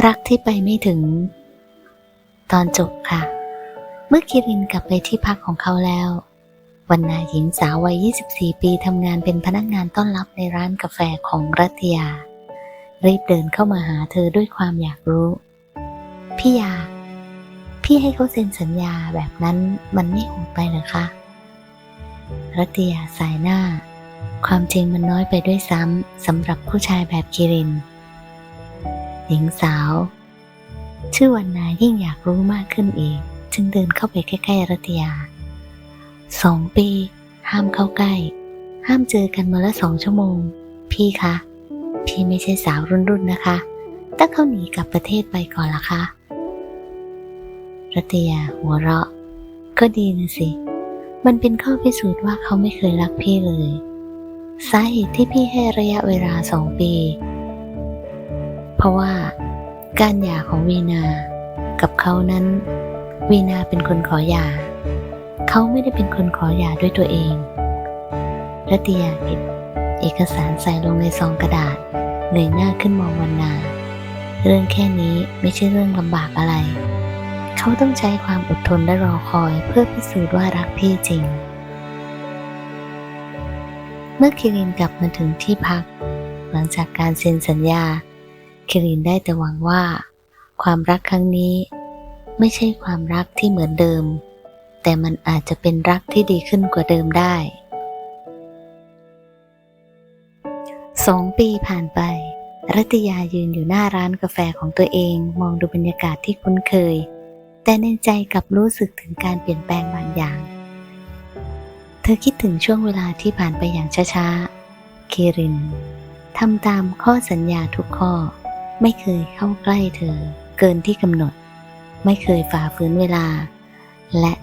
รักที่ไปไม่ถึง ตอนจบค่ะ เมื่อคิรินกลับไปที่พักของเขาแล้ววันนาหญิงสาววัย 24 ปีทำงานเป็นพนักงานต้อนรับในร้านกาแฟของรัตยา รีบเดินเข้ามาหาเธอด้วยความอยากรู้ พี่ยา พี่ให้เขาเซ็นสัญญาแบบนั้นมันไม่โหดไปหรอคะ รัตยาสายหน้า ความจริงมันน้อยไปด้วยซ้ำสำหรับผู้ชายแบบคิริน หญิงสาว ชื่อวันนายิ่งอยากรู้มากขึ้นอีก จึงเดินเข้าไปใกล้ๆรัตยาสองปี ห้ามเข้าใกล้ ห้ามเจอกันมาละสองชั่วโมง พี่คะ พี่ไม่ใช่สาวรุ่นๆนนะคะถ้าเขาหนีกลับประเทศไปก่อนละคะรัตยาหัวเราะ ก็ดีนะสิ มันเป็นข้อพิสูจน์ว่าเขาไม่เคยรักพี่เลย สาเหตุที่พี่ให้ระยะเวลาสองปี เพราะว่าการหย่าของวีนา กับเขานั้น วีนาเป็นคนขอหย่าเขาไม่ได้เป็นคนขอหย่าด้วยตัวเองรัตยาหยิบเอกสารใส่ลงในซองกระดาษเงยหน้าขึ้นมองวันนา เรื่องแค่นี้ไม่ใช่เรื่องลำบากอะไร เขาต้องใช้ความอดทนและรอคอยเพื่อพิสูจน์ว่ารักพี่จริง เมื่อคิรินกลับมาถึงที่พัก หลังจากการเซ็นสัญญา คิรินได้แต่หวังว่า ความรักครั้งนี้ ไม่ใช่ความรักที่เหมือนเดิม แต่มันอาจจะเป็นรักที่ดีขึ้นกว่าเดิมได้สองปีผ่านไป รัตยายืนอยู่หน้าร้านกาแฟของตัวเอง มองดูบรรยากาศที่คุ้นเคย แต่ในใจกลับรู้สึกถึงการเปลี่ยนแปลงบางอย่าง เธอคิดถึงช่วงเวลาที่ผ่านไปอย่างช้าๆเครินทำตามข้อสัญญาทุกข้อ ไม่เคยเข้าใกล้เธอ เกินที่กำหนด ไม่เคยฝ่าฝืนเวลา และ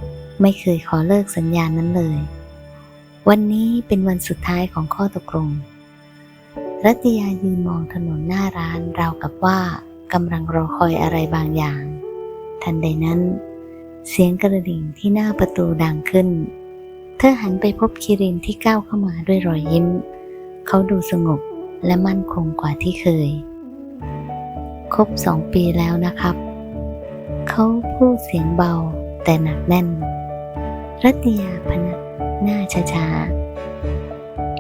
ไม่เคยขอเลิกสัญญานั้นเลย วันนี้เป็นวันสุดท้ายของข้อตกลง รัตยายืนมองถนนหน้าร้านราวกับว่ากำลังรอคอยอะไรบางอย่าง ทันใดนั้น เสียงกระดิ่งที่หน้าประตูดังขึ้น เธอหันไปพบคิรินที่ก้าวเข้ามาด้วยรอยยิ้ม เขาดูสงบและมั่นคงกว่าที่เคย ครบสองปีแล้วนะครับ เขาพูดเสียงเบาแต่หนักแน่น รัตยาพนักหน้าช้า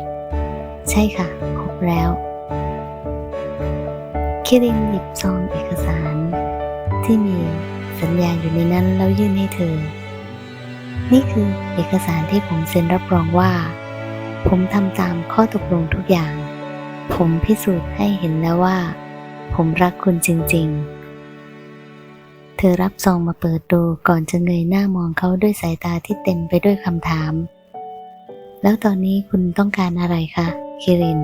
ๆ ใช่ค่ะ ครบแล้ว คิรินหยิบซองเอกสาร ที่มีสัญญาอยู่ในนั้นแล้วยื่นให้เธอ นี่คือเอกสารที่ผมเซ็นรับรองว่า ผมทำตามข้อตกลงทุกอย่าง ผมพิสูจน์ให้เห็นแล้วว่า ผมรักคุณจริง ๆ เธอรับซองมาเปิดดูก่อนจะเงยหน้ามองเขาด้วยสายตาที่เต็มไปด้วยคำถาม แล้วตอนนี้คุณต้องการอะไรคะคิริน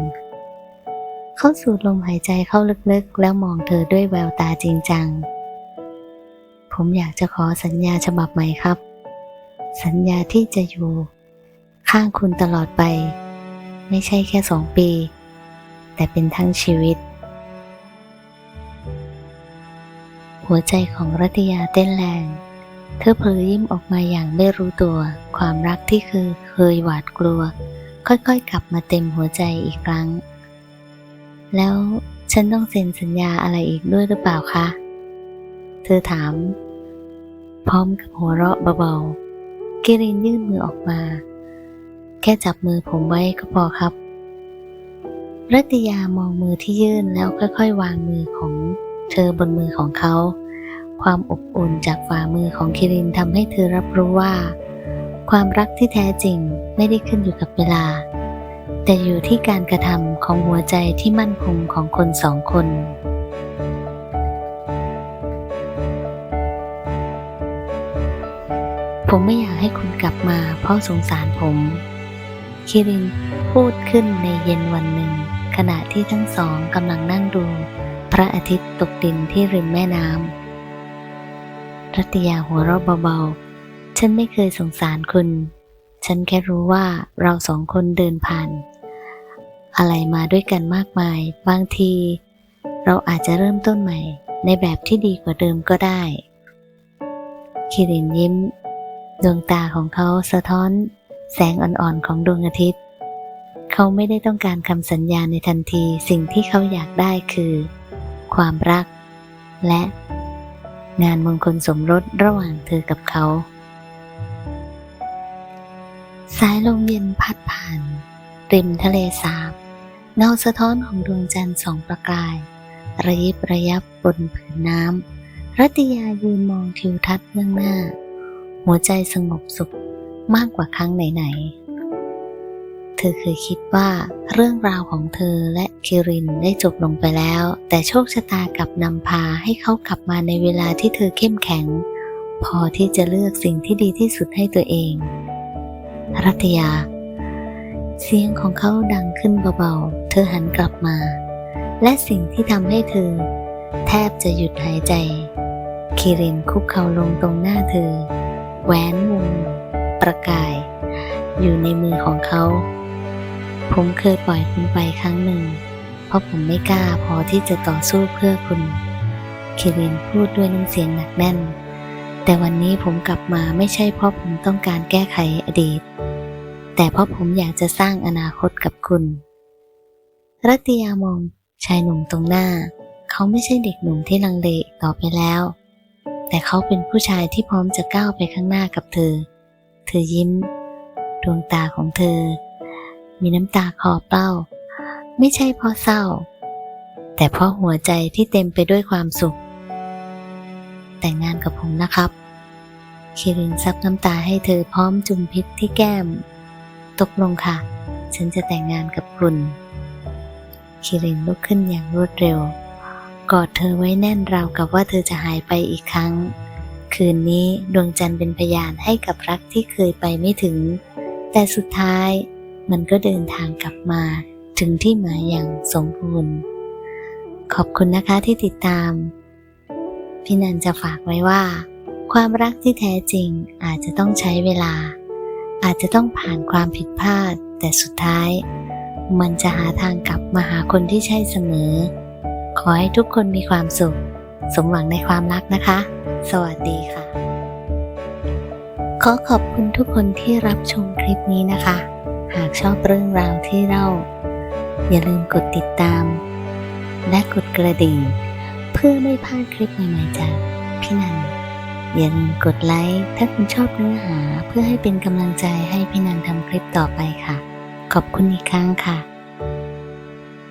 เขาสูดลมหายใจเข้าลึกๆ แล้วมองเธอด้วยแววตาจริงจัง ผมอยากจะขอสัญญาฉบับใหม่ครับ สัญญาที่จะอยู่ ข้างคุณตลอดไป ไม่ใช่แค่สองปี แต่เป็นทั้งชีวิต หัวใจของรัตยาเต้นแรง เธอเผลอยิ้มออกมาอย่างไม่รู้ตัว ความรักที่คือเคยหวาดกลัว ค่อยๆ กลับมาเต็มหัวใจอีกครั้ง แล้วฉันต้องเซ็นสัญญาอะไรอีกด้วยหรือเปล่าคะ เธอถาม พร้อมกับหัวเราะเบาๆกิรินยื่นมือออกมา แค่จับมือผมไว้ก็พอครับ รัตยามองมือที่ยื่นแล้วค่อยๆ วางมือของ เธอบนมือของเขา ความอบอุ่นจากฝ่ามือของคิรินทำให้เธอรับรู้ว่า ความรักที่แท้จริงไม่ได้ขึ้นอยู่กับเวลา แต่อยู่ที่การกระทำของหัวใจที่มั่นคงของคนสองคนผมไม่อยากให้คุณกลับมาเพราะสงสารผม คิรินพูดขึ้นในเย็นวันหนึ่ง ขณะที่ทั้งสองกำลังนั่งดู พระอาทิตย์ตกดินที่ริมแม่น้ำรัตยาหัวเราะเบาๆ ฉันไม่เคยสงสารคุณ ฉันแค่รู้ว่าเราสองคนเดินผ่าน อะไรมาด้วยกันมากมาย บางที เราอาจจะเริ่มต้นใหม่ ในแบบที่ดีกว่าเดิมก็ได้ คิรินยิ้ม ดวงตาของเขาสะท้อน แสงอ่อนๆของดวงอาทิตย์ เขาไม่ได้ต้องการคำสัญญาในทันที สิ่งที่เขาอยากได้คือ ความรัก และงานมงคลสมรสระหว่างเธอกับเขา สายลมเย็นพัดผ่าน ริมทะเลสาบ เงาสะท้อนของดวงจันทร์สองประกาย ระยิบระยับบนผืนน้ำ รัตยายืนมองทิวทัศน์เบื้องหน้า หัวใจสงบสุขมากกว่าครั้งไหนๆ เธอเคยคิดว่าเรื่องราวของเธอและคิรินได้จบลงไปแล้ว แต่โชคชะตากลับนำพาให้เขากลับมาในเวลาที่เธอเข้มแข็ง พอที่จะเลือกสิ่งที่ดีที่สุดให้ตัวเอง รัตยา เสียงของเขาดังขึ้นเบาๆ เธอหันกลับมา และสิ่งที่ทำให้เธอ แทบจะหยุดหายใจ คิรินคุกเข่าลงตรงหน้าเธอ แหวนวงประกาย อยู่ในมือของเขา ผมเคยปล่อยคุณไปครั้งหนึ่ง เพราะผมไม่กล้าพอที่จะต่อสู้เพื่อคุณ คิรินพูดด้วยน้ำเสียงหนักแน่น แต่วันนี้ผมกลับมาไม่ใช่เพราะผมต้องการแก้ไขอดีต แต่เพราะผมอยากจะสร้างอนาคตกับคุณ รัตยามองชายหนุ่มตรงหน้า เขาไม่ใช่เด็กหนุ่มที่ลังเลต่อไปแล้ว แต่เขาเป็นผู้ชายที่พร้อมจะก้าวไปข้างหน้ากับเธอ เธอยิ้ม ดวงตาของเธอ มีน้ำตาคอเป้า ไม่ใช่เพราะเศร้า แต่เพราะหัวใจที่เต็มไปด้วยความสุข แต่งงานกับผมนะครับ คิรินซับน้ำตาให้เธอพร้อมจุมพิษที่แก้ม ตกลงค่ะ ฉันจะแต่งงานกับคุณ คิรินลุกขึ้นอย่างรวดเร็ว กอดเธอไว้แน่นราวกับว่าเธอจะหายไปอีกครั้ง คืนนี้ดวงจันทร์เป็นพยานให้กับรักที่เคยไปไม่ถึง แต่สุดท้าย มันก็เดินทางกลับมาถึงที่หมายอย่างสมบูรณ์ ขอบคุณนะคะที่ติดตาม พี่นันจะฝากไว้ว่า ความรักที่แท้จริงอาจจะต้องใช้เวลา อาจจะต้องผ่านความผิดพลาด แต่สุดท้าย มันจะหาทางกลับมาหาคนที่ใช่เสมอ ขอให้ทุกคนมีความสุข สมหวังในความรักนะคะ สวัสดีค่ะ ขอขอบคุณทุกคนที่รับชมคลิปนี้นะคะ หากชอบเรื่องราวที่เล่า อย่าลืมกดติดตาม และกดกระดิ่ง เพื่อไม่พลาดคลิปใหม่ๆจากพี่นันอย่าลืมกดไลค์ถ้าคุณชอบเนื้อหาเพื่อให้เป็นกำลังใจให้พี่นันทำคลิปต่อไปค่ะ ขอบคุณอีกครั้งค่ะ